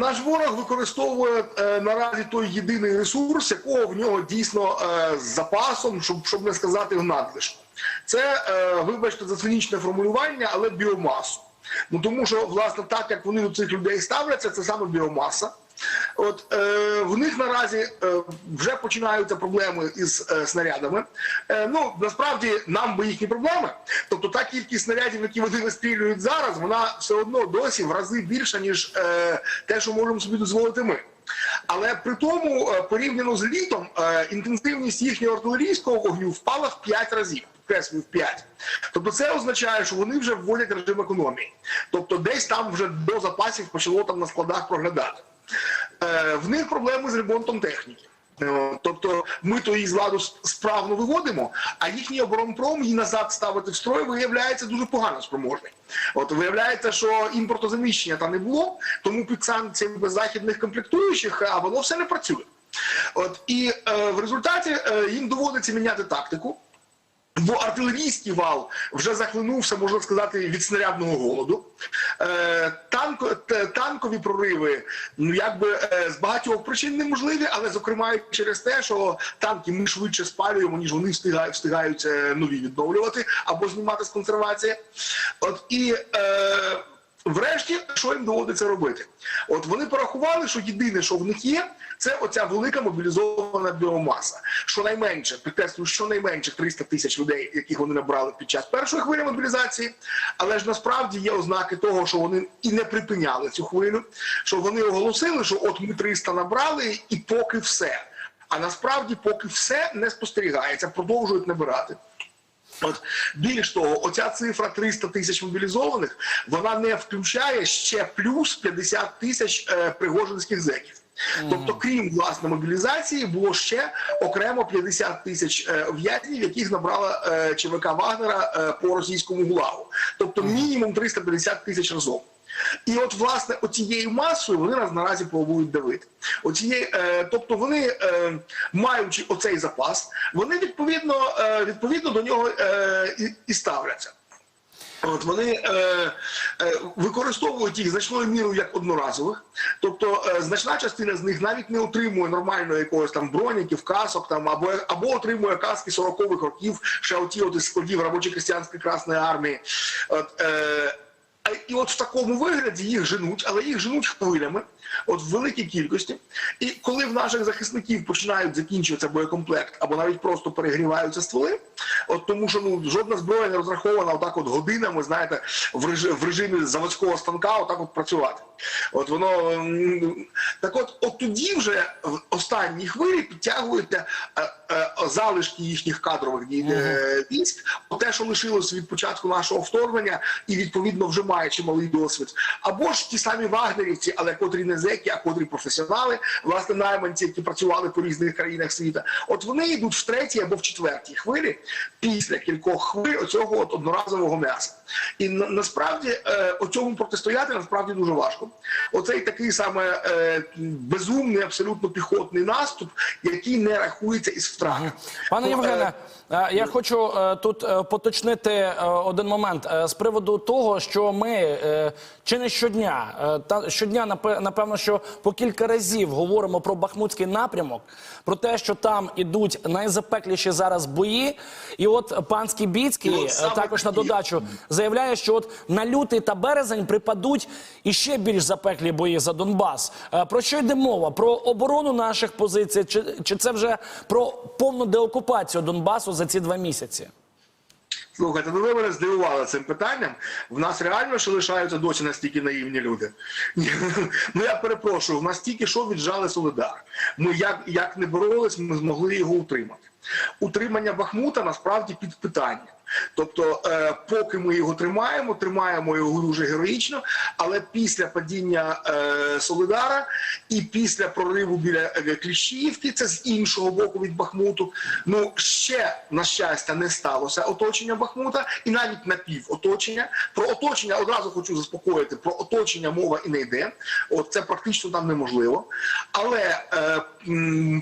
наш ворог використовує е, наразі той єдиний ресурс, якого в нього дійсно е, з запасом, щоб, щоб не сказати в надлишку. Це, е, вибачте, за цинічне формулювання, але біомасу. Ну тому що, власне, так як вони до цих людей ставляться, це саме біомаса. От е, в них наразі е, вже починаються проблеми із е, снарядами. Е, ну насправді нам би їхні проблеми. Тобто та кількість снарядів, які вони вистрілюють зараз, вона все одно досі в рази більша, ніж е, те, що можемо собі дозволити ми. Але при тому, е, порівняно з літом, е, інтенсивність їхнього артилерійського вогню впала в 5 разів. Підкреслюю, в 5. Тобто це означає, що вони вже вводять режим економії. Тобто десь там вже до запасів почало там на складах проглядати. Е, В них проблеми з ремонтом техніки. Е, Тобто ми то її з ладу справно виводимо, а їхній оборонпром її назад ставити в строй виявляється дуже погано спроможний. От виявляється, що імпортозаміщення там не було, тому під санкціями без західних комплектуючих, а воно все не працює. От і е, в результаті е, їм доводиться міняти тактику. Бо артилерійський вал вже захлинувся, можна сказати, від снарядного голоду. Е, танко, танкові прориви, ну якби е, з багатьох причин неможливі, але зокрема через те, що танки ми швидше спалюємо, ніж вони встигають, встигають е, нові відновлювати або знімати з консервації. От і е, Врешті, що їм доводиться робити? От вони порахували, що єдине, що в них є, це оця велика мобілізована біомаса. Щонайменше, підкреслюю, щонайменше 300 тисяч людей, яких вони набрали під час першої хвилі мобілізації. Але ж насправді є ознаки того, що вони і не припиняли цю хвилю, що вони оголосили, що от ми 300 набрали, і поки все. А насправді, поки все не спостерігається, продовжують набирати. От більш того, оця цифра 300 тисяч мобілізованих, вона не включає ще плюс 50 тисяч е, пригожинських зеків. Тобто, крім власне мобілізації, було ще окремо 50 тисяч е, в'язнів, яких набрала е, ЧВК Вагнера е, по російському ГУЛАГу. Тобто мінімум 350 тисяч разом. І от, власне, оцією масою вони нас наразі пробують давити. Оцієї, е, тобто вони, е, маючи оцей запас, вони відповідно, е, відповідно до нього е, і, і ставляться. От вони е, е, використовують їх значною мірою як одноразових, тобто е, значна частина з них навіть не отримує нормальної якогось там броніків, касок там або або отримує каски 40-х років, ще оті от із складів робочо-крестьянської красної армії. От, е, і от в такому вигляді їх женуть, але їх женуть хвилями, от в великій кількості. І коли в наших захисників починають закінчуватися боєкомплект або навіть просто перегріваються стволи, от тому що ну жодна зброя не розрахована отак от годинами, знаєте, в режимі, в режимі заводського станка отак от працювати. От воно так, от, от тоді вже в останній хвилі підтягуються е, е, залишки їхніх кадрових е, військ, те, що лишилося від початку нашого вторгнення, і відповідно вже має чималий досвід, або ж ті самі вагнерівці, але котрі не зеки, а котрі професіонали, власне, найманці, які працювали по різних країнах світу. От вони йдуть в третій або в четвертій хвилі після кількох хвиль оцього от одноразового м'яса. І на, насправді е, оцьому протистояти насправді дуже важко. Оцей такий саме е, безумний, абсолютно піхотний наступ, який не рахується із втратами. Пане Ну, е, Євгене, е, я хочу е, тут е, поточнити е, один момент Е, з приводу того, що ми е, чи не щодня, е, та щодня напе- напевно, що по кілька разів говоримо про Бахмутський напрямок, про те, що там ідуть найзапекліші зараз бої. І от пан Скібіцький от е, також на додачу заявляє, що от на лютий та березень припадуть іще більш запеклі бої за Донбас. Е, Про що йде мова? Про оборону наших позицій, чи, чи це вже про повну деокупацію Донбасу за ці два місяці? Слухайте, ну ви мене здивували цим питанням. В нас реально ще лишаються досі настільки наївні люди. Ну я перепрошую, в нас тільки що віджали Солидар. Ми як, як не боролись, ми змогли його утримати. Утримання Бахмута насправді під питанням. Тобто, е, поки ми його тримаємо, тримаємо його дуже героїчно, але після падіння е, Солидара і після прориву біля е, Кліщіївки, це з іншого боку від Бахмуту, ну ще на щастя не сталося оточення Бахмута, і навіть напів оточення. Про оточення одразу хочу заспокоїти. Про оточення мова і не йде. От це практично там неможливо. Але е,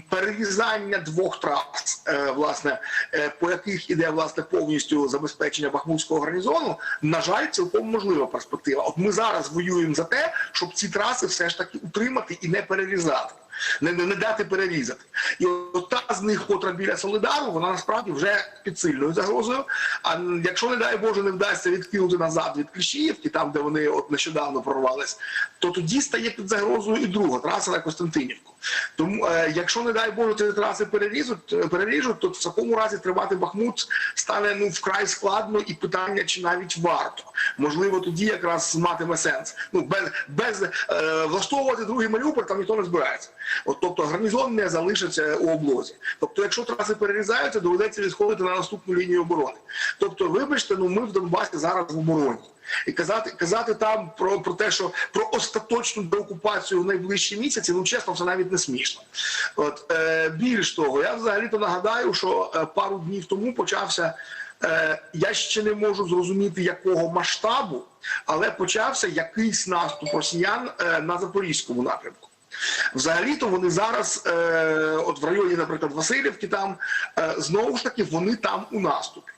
перерізання двох трас, е, власне, е, по яких іде власне повністю повністю забезпечення Бахмутського гарнізону, на жаль, цілком можлива перспектива. От ми зараз воюємо за те, щоб ці траси все ж таки утримати і не перерізати. Не, не, дати перерізати. І от та з них, котра біля Солидару, вона насправді вже під сильною загрозою. А якщо, не дай Боже, не вдасться відкинути назад від Кліщіївки, там, де вони от нещодавно прорвались, то тоді стає під загрозою і друга траса на Костянтинівку. Тому, е, якщо, не дай Боже, ці траси переріжуть, е, переріжуть, то в такому разі тримати Бахмут стане ну вкрай складно, і питання, чи навіть варто. Можливо, тоді якраз матиме сенс. Ну без без е, влаштовувати другий Маріуполь там ніхто не збирається. От тобто гарнізон не залишиться у облозі. Тобто, якщо траси перерізаються, доведеться відходити на наступну лінію оборони. Тобто, вибачте, ну ми в Донбасі зараз в обороні. І казати, казати там про, про те, що про остаточну деокупацію в найближчі місяці, ну чесно, це навіть не смішно. От е, більш того, я взагалі-то нагадаю, що е, пару днів тому почався. Е, я ще не можу зрозуміти якого масштабу, але почався якийсь наступ росіян е, на запорізькому напрямку. Взагалі-то вони зараз, е, от в районі, наприклад, Васильівки, там е, знову ж таки вони там у наступі.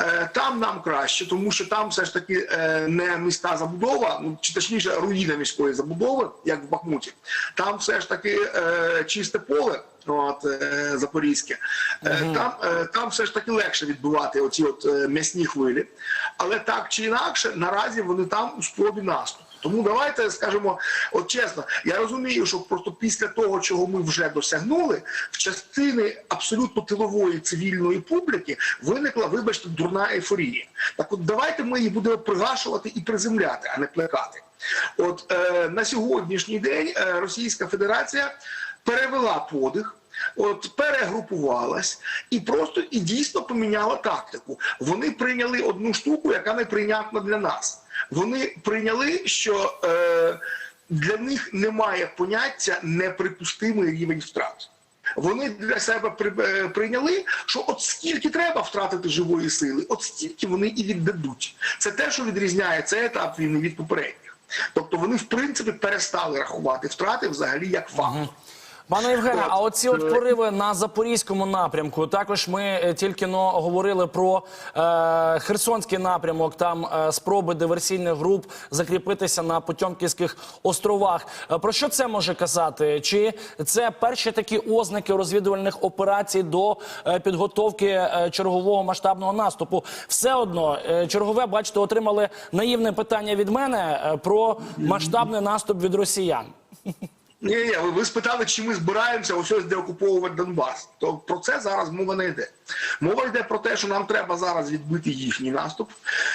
Е, Там нам краще, тому що там все ж таки е, не міська забудова, ну чи точніше руїна міської забудови, як в Бахмуті. Там все ж таки е, чисте поле. От е, Запорізьке, Е, там, е, там все ж таки легше відбувати оці от е, м'ясні хвилі, але так чи інакше, наразі вони там у спробі наступу. Тому давайте скажемо, от чесно, я розумію, що просто після того, чого ми вже досягнули, в частини абсолютно тилової цивільної публіки виникла, вибачте, дурна ейфорія. Так от давайте ми її будемо пригашувати і приземляти, а не плекати. От е, на сьогоднішній день е, Російська Федерація перевела подих. От перегрупувалась і просто і дійсно поміняла тактику. Вони прийняли одну штуку, яка неприйнятна для нас. Вони прийняли, що е, для них немає поняття неприпустимий рівень втрат. Вони для себе е, прийняли, що от скільки треба втратити живої сили, от стільки вони і віддадуть. Це те, що відрізняє цей етап війни від попередніх. Тобто вони, в принципі, перестали рахувати втрати взагалі як факт. Пане Євгене, а оці е, от пориви на запорізькому напрямку. Також ми е, тільки но говорили про е, Херсонський напрямок. Там е, спроби диверсійних груп закріпитися на Потьомківських островах. Е, про що це може казати? Чи це перші такі ознаки розвідувальних операцій до е, підготовки е, чергового масштабного наступу? Все одно е, чергове, бачите, отримали наївне питання від мене е, про масштабний наступ від росіян. Ні, ні, ви, ви спитали, чи ми збираємося ось ось деокуповувати Донбас. То про це зараз мова не йде. Мова йде про те, що нам треба зараз відбити їхній наступ,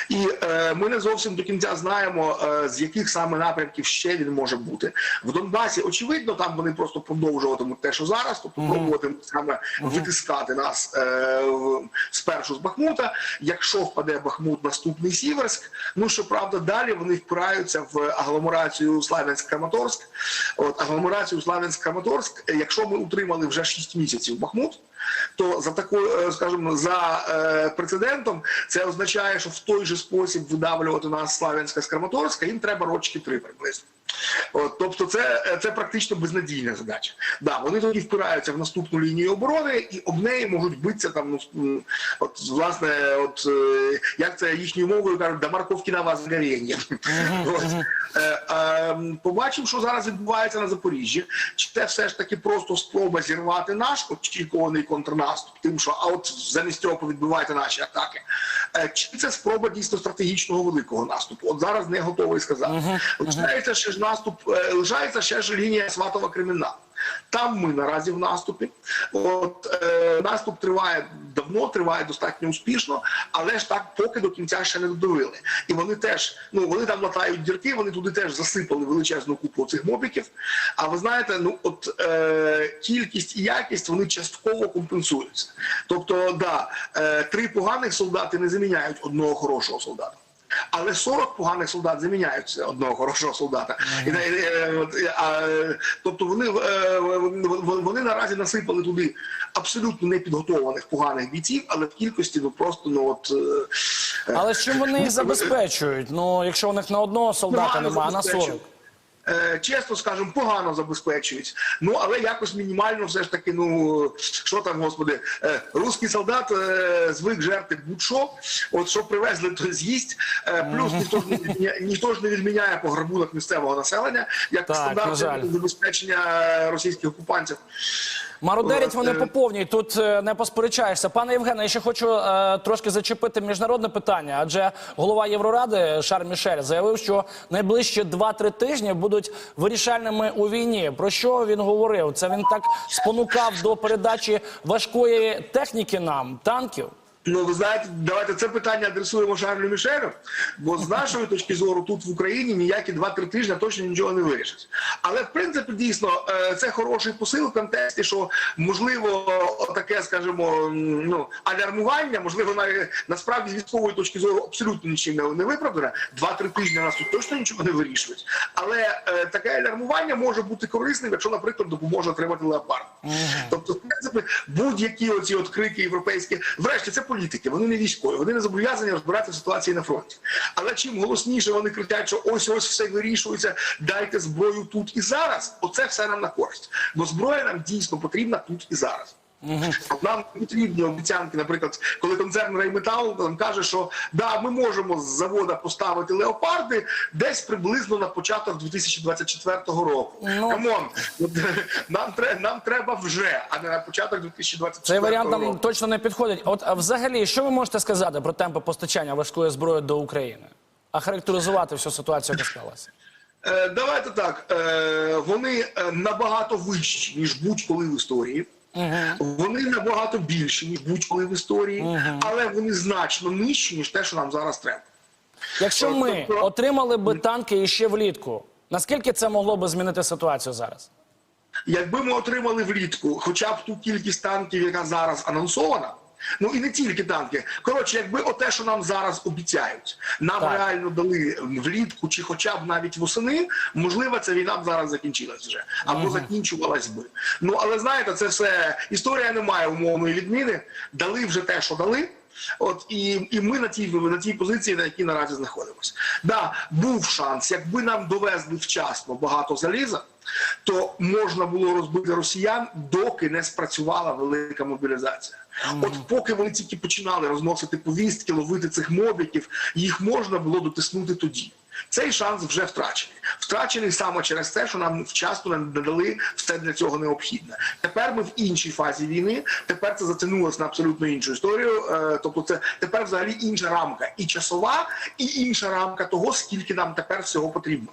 і е, ми не зовсім до кінця знаємо, е, з яких саме напрямків ще він може бути. В Донбасі, очевидно, там вони просто продовжуватимуть те, що зараз, тобто пробуватимуть саме витискати нас е, в- спершу з Бахмута. Якщо впаде Бахмут, наступний Сіверськ. Ну щоправда, далі вони впираються в агломерацію Славянськ-Краматорськ. От агломерацію Славянськ-Краматорськ, е, якщо ми утримали вже 6 місяців Бахмут, то за такою, е, скажімо, за е, прецедентом це означає, що в той же спосіб видавлювати нас Славянська з Краматорська їм треба рочки три приблизно. От, тобто, це, це практично безнадійна задача. Да, вони тоді впираються в наступну лінію оборони і об неї можуть битися там. Ну, от власне, от е, як це їхньою мовою кажуть, до морковки на вас горіння. Е, Побачимо, що зараз відбувається на Запоріжжі. Чи це все ж таки просто спроба зірвати наш очікуваний контрнаступ, тим, що а от замість цього повідбивайте наші атаки. Е, Чи це спроба дійсно стратегічного великого наступу? От зараз не готовий сказати. Лишається ще ж наступ, е, лишається ще ж лінія Сватова Кремінна. Там ми наразі в наступі. От е, наступ триває давно, триває достатньо успішно, але ж так поки до кінця ще не додавили. І вони теж, ну вони там латають дірки, вони туди теж засипали величезну купу цих мобіків. А ви знаєте, ну от е, кількість і якість вони частково компенсуються. Тобто, да, е, три поганих солдати не заміняють одного хорошого солдата. Але 40 поганих солдат заміняються одного хорошого солдата. І, а, тобто вони, вони, вони наразі насипали туди абсолютно непідготованих поганих бійців, але в кількості ну просто ну от Але що чим вони їх забезпечують? Ну, якщо у них на одного солдата немає, немає, а на 40. Е, чесно скажемо, погано забезпечують. Ну але якось мінімально, все ж таки, ну що там, господи, е, русський солдат е, звик жерти будь-що. От що привезли, то з'їсть. Плюс ніхто ж не відміняє, ніхто ж не відміняє пограбунок місцевого населення як стандарт забезпечення російських окупантів. Мародерять вони поповнюють по повній, тут е, не посперечаєшся. Пане Євгене, я ще хочу е, трошки зачепити міжнародне питання, адже голова Євроради Шар Мішель заявив, що найближчі 2-3 тижні будуть вирішальними у війні. Про що він говорив? Це він так спонукав до передачі важкої техніки нам, танків. Ну, ви знаєте, давайте це питання адресуємо Шарлю Мішелю, бо з нашої точки зору тут в Україні ніякі 2-3 тижні точно нічого не вирішать. Але в принципі дійсно е, це хороший посил в контексті, що можливо таке, скажімо, ну алярмування, можливо, навіть насправді з військової точки зору абсолютно нічим не, не виправдане. 2-3 тижні нас тут точно нічого не вирішують. Але е, таке алярмування може бути корисним, якщо, наприклад, допоможе отримати леопард. Тобто, в принципі, будь-які оці от крики європейські, врешті, це політики, вони не військові, вони не зобов'язані розбиратися в ситуації на фронті. Але чим голосніше вони кричать, що ось ось все вирішується, дайте зброю тут і зараз. Оце все нам на користь. Бо зброя нам дійсно потрібна тут і зараз. Нам потрібні обіцянки, наприклад, коли концерн Рейметал там каже, що да, ми можемо з завода поставити леопарди десь приблизно на початок 2024 року. Ну. Камон, нам треба нам треба вже, а не на початок 2024 Цей варіант року. нам точно не підходить. От а взагалі, що ви можете сказати про темпи постачання важкої зброї до України? А характеризувати всю ситуацію, яка склалася? Е, Давайте так. е, Вони е, набагато вищі, ніж будь-коли в історії. Вони набагато більші, ніж будь-коли в історії, але вони значно нижчі, ніж те, що нам зараз треба. Якщо ми Тобто- отримали би танки іще влітку, наскільки це могло би змінити ситуацію зараз? Якби ми отримали влітку хоча б ту кількість танків, яка зараз анонсована. Ну і не тільки танки. Коротше, якби оте, що нам зараз обіцяють, нам Так. реально дали влітку чи хоча б навіть восени, можливо, ця війна б зараз закінчилась вже або закінчувалась би. Ну але знаєте, це все історія не має умовної відміни. Дали вже те, що дали. От і, і ми на тій на тій позиції, на якій наразі знаходимося. Да, був шанс, якби нам довезли вчасно багато заліза, то можна було розбити росіян, доки не спрацювала велика мобілізація. От поки вони тільки починали розносити повістки, ловити цих мобіків, їх можна було дотиснути тоді. Цей шанс вже втрачений. Втрачений саме через те, що нам вчасно не додали все для цього необхідне. Тепер ми в іншій фазі війни. Тепер це затягнулося на абсолютно іншу історію. Е, тобто, це тепер взагалі інша рамка, і часова, і інша рамка того, скільки нам тепер всього потрібно.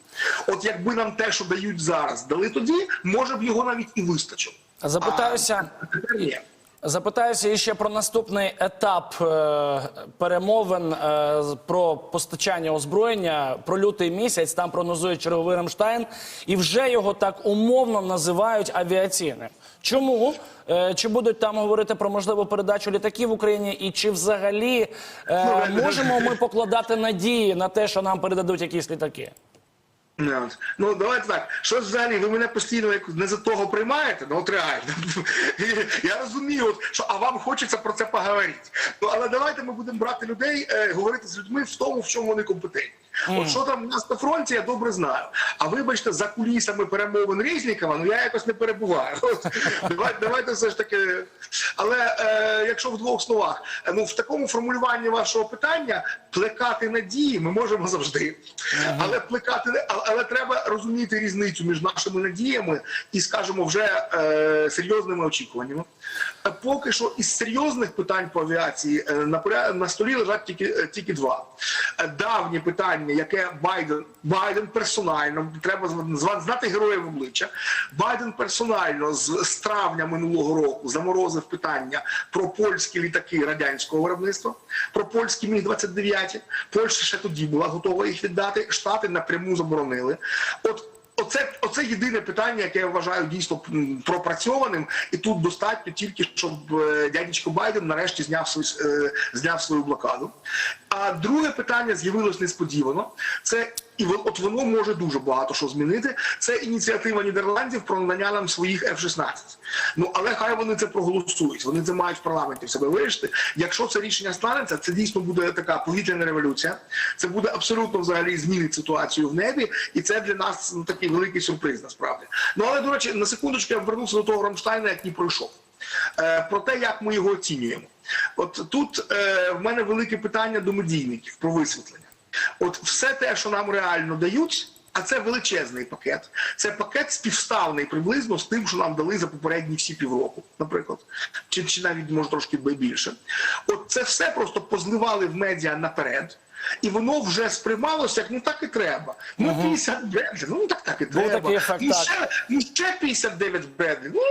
От якби нам те, що дають зараз, дали тоді, може б його навіть і вистачило. Запитаюся. А тепер ні. Запитаюся іще про наступний етап е, перемовин е, про постачання озброєння про лютий місяць. Там прогнозують черговий Рамштайн, і вже його так умовно називають авіаційним. Чому? Е, чи будуть там говорити про можливу передачу літаків в Україні, і чи взагалі е, можемо ми покладати надії на те, що нам передадуть якісь літаки? От. Ну давайте так. Що взагалі, ви мене постійно як не за того приймаєте? Ну от реально. Я розумію, от, що а вам хочеться про це поговорити. Ну але давайте ми будемо брати людей, е, говорити з людьми в тому, в чому вони компетентні. От що там у нас на фронті, я добре знаю. А вибачте, за кулісами перемовин Резнікова, ну я якось не перебуваю. Давайте, давайте все ж таки. Але е, якщо в двох словах, ну в такому формулюванні вашого питання плекати надії ми можемо завжди. Але плекати але, але треба розуміти різницю між нашими надіями і, скажімо, вже е, серйозними очікуваннями. Е, Поки що із серйозних питань по авіації е, на, на столі лежать тільки, е, тільки два. Е, Давнє питання, яке Байден, Байден персонально, треба знати героїв обличчя. Байден персонально з, з травня минулого року заморозив питання про польські літаки радянського виробництва, про польські Міг-29. Польща ще тоді була готова їх віддати. Штати напряму заборонили. От Оце, єдине питання, яке я вважаю дійсно пропрацьованим, і тут достатньо тільки, щоб е, дядечко Байден нарешті зняв свою, е, зняв свою блокаду. А друге питання з'явилось несподівано. Це І от воно може дуже багато що змінити. Це ініціатива Нідерландів про надання нам своїх F-16. Ну але хай вони це проголосують. Вони це мають в парламенті в себе вирішити. Якщо це рішення станеться, це дійсно буде така повітряна революція. Це буде абсолютно взагалі змінить ситуацію в небі, і це для нас ну, такий великий сюрприз. Насправді. Ну але до речі, на секундочку я вернувся до того Рамштайна, як не пройшов. Е, про те, як ми його оцінюємо. От тут е, в мене велике питання до медійників про висвітлення. От все те, що нам реально дають, а це величезний пакет. Це пакет співставний приблизно з тим, що нам дали за попередні всі півроку, наприклад, чи, чи навіть може трошки більше. От це все просто позливали в медіа наперед. І воно вже сприймалося як ну так і треба. Ну 50 Бредлі, ну так так і Був треба. такий ефект, ну, ще, ну ще 59 Бредлі. Ну,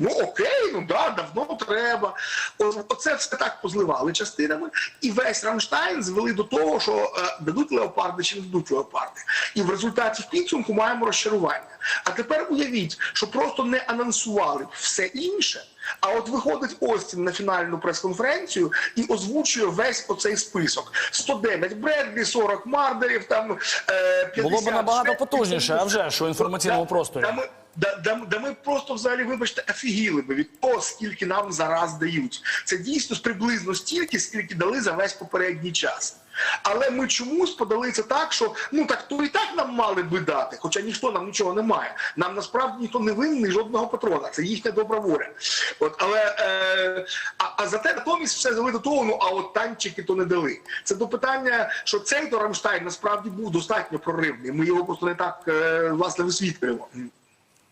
ну окей, ну да, давно треба. О- Оце все так позливали частинами, і весь Рамштайн звели до того, що е, дадуть леопарди чи не дадуть леопарди. І в результаті в підсумку маємо розчарування. А тепер уявіть, що просто не анонсували все інше. А от виходить Остін на фінальну прес-конференцію і озвучує весь оцей список: 109 Бредлі, 40 Мардерів, там е, 50 Було б набагато потужніше, а вже у інформаційному Да, просторі. Да, да, да ми просто взагалі, вибачте, офігіли би від того, скільки нам зараз дають. Це дійсно приблизно стільки, скільки дали за весь попередній час. Але ми чомусь подали це так, що ну так то і так нам мали би дати, хоча ніхто нам нічого не має. Нам насправді ніхто не винний жодного патрона. Це їхня добра воля. От але е, а, а зате натомість все взяли до того, ну а от танчики то не дали. Це до питання, що цей то Рамштайн насправді був достатньо проривний. Ми його просто не так е, власне висвітлюємо.